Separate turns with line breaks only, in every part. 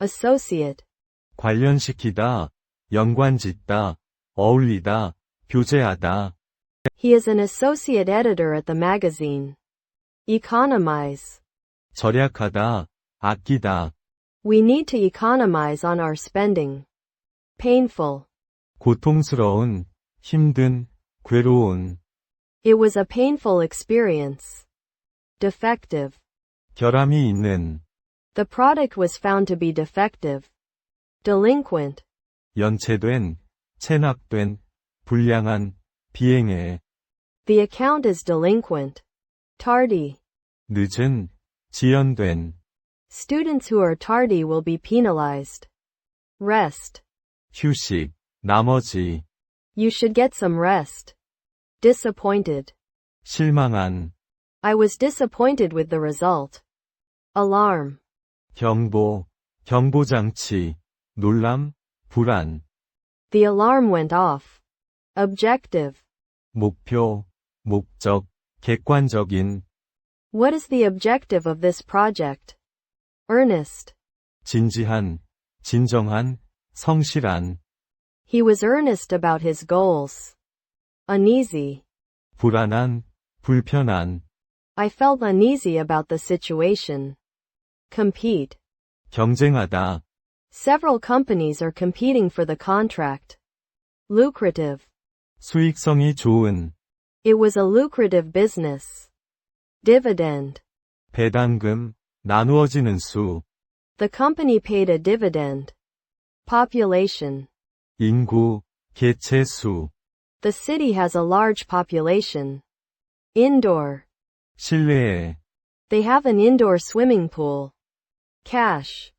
associate,
관련시키다, 연관짓다, 어울리다, 교제하다.
he is an associate editor at the magazine. Economize,
절약하다, 아끼다,
we need to economize on our spending. Painful,
고통스러운, 힘든, 괴로운,
it was a painful experience. Defective,
결함이 있는,
the product was found to be defective. Delinquent,
연체된, 체납된, 불량한, 비행해,
the account is delinquent. Tardy,
늦은, 지연된,
students who are tardy will be penalized. Rest,
휴식, 나머지,
you should get some rest. Disappointed,
실망한,
I was disappointed with the result. Alarm,
경보, 경보장치, 놀람, 불안,
the alarm went off. Objective,
목표, 목적, 객관적인,
what is the objective of this project? Earnest,
진지한, 진정한, 성실한,
he was earnest about his goals. Uneasy,
불안한, 불편한,
I felt uneasy about the situation. Compete,
경쟁하다,
several companies are competing for the contract. Lucrative,
수익성이 좋은,
it was a lucrative business. Dividend,
배당금, 나누어지는 수,
the company paid a dividend. Population,
인구, 개체 수,
the city has a large population. Indoor,
실내에,
they have an indoor swimming pool. Cash,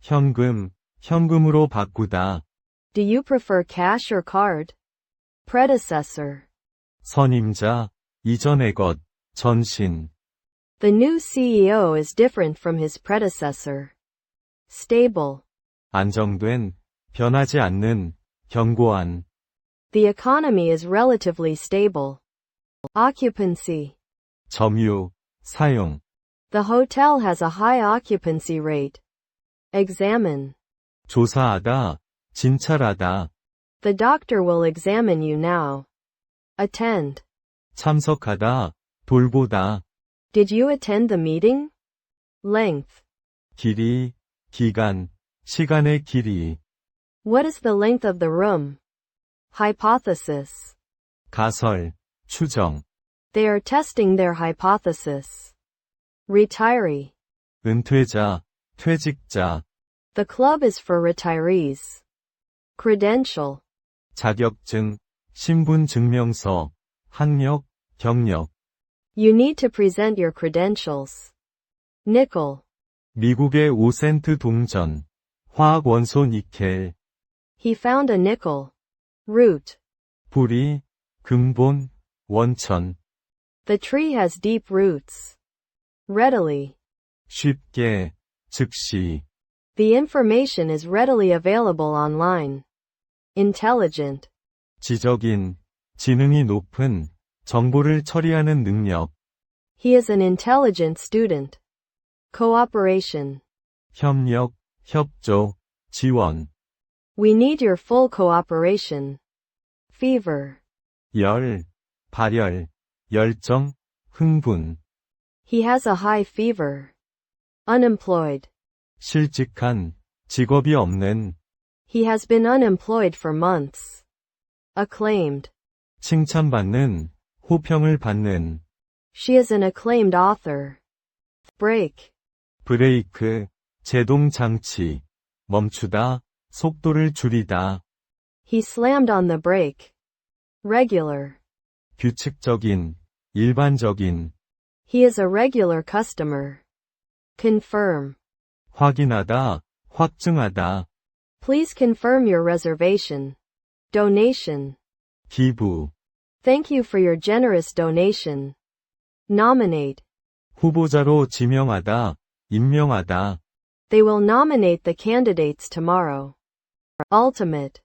현금, 현금으로 바꾸다,
do you prefer cash or card? Predecessor,
선임자, 이전의 것, 전신,
the new CEO is different from his predecessor. Stable,
안정된, 변하지 않는, 견고한,
the economy is relatively stable. Occupancy,
점유, 사용,
the hotel has a high occupancy rate. Examine,
조사하다, 진찰하다,
the doctor will examine you now. Attend,
참석하다, 돌보다,
did you attend the meeting? Length,
길이, 기간, 시간의 길이,
what is the length of the room? Hypothesis,
가설, 추정,
they are testing their hypothesis. Retiree,
은퇴자, 퇴직자,
the club is for retirees. Credential,
자격증, 신분증명서, 학력, 경력,
you need to present your credentials. Nickel,
미국의 5센트 동전, 화학 원소 니켈,
he found a nickel. Root,
뿌리, 근본, 원천,
the tree has deep roots. Readily,
쉽게, 즉시,
the information is readily available online. Intelligent,
지적인, 지능이 높은, 정보를 처리하는 능력,
he is an intelligent student. Cooperation,
협력, 협조, 지원,
we need your full cooperation. Fever,
열, 발열, 열정, 흥분,
he has a high fever. Unemployed,
실직한, 직업이 없는,
he has been unemployed for months. Acclaimed,
칭찬받는, 호평을 받는,
she is an acclaimed author. Break,
브레이크, 제동 장치, 멈추다, 속도를 줄이다,
he slammed on the brake. Regular,
규칙적인, 일반적인,
he is a regular customer. Confirm,
확인하다, 확증하다,
please confirm your reservation. Donation,
기부,
thank you for your generous donation. Nominate,
후보자로 지명하다, 임명하다,
they will nominate the candidates tomorrow. Ultimate,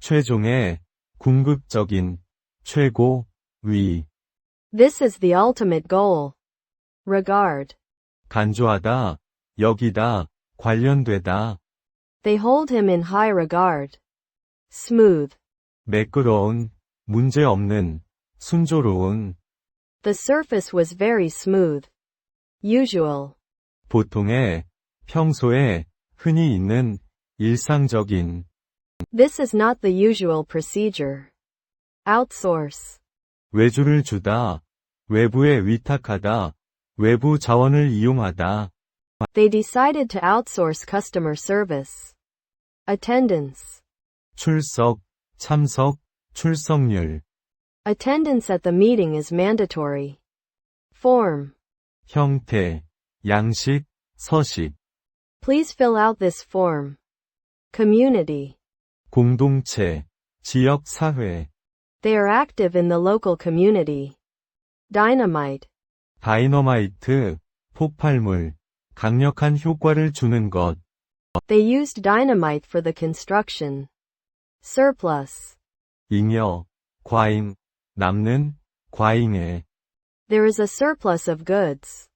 최종의, 궁극적인, 최고, 위,
this is the ultimate goal. Regard,
간주하다, 여기다, 관련되다,
They hold him in high regard. Smooth.
매끄러운, 문제 없는, 순조로운,
The surface was very smooth. Usual.
보통의, 평소에, 흔히 있는, 일상적인,
This is not the usual procedure. Outsource.
외주를 주다, 외부에 위탁하다, 외부 자원을 이용하다,
They decided to outsource customer service. Attendance.
출석, 참석, 출석률,
Attendance at the meeting is mandatory. Form.
형태, 양식, 서식,
Please fill out this form. Community.
공동체, 지역 사회,
They are active in the local community. Dynamite.
다이너마이트, 폭발물, 강력한 효과를 주는 것,
They used dynamite for the construction. Surplus.
잉여, 과잉, 남는, 과잉에,
There is a surplus of goods.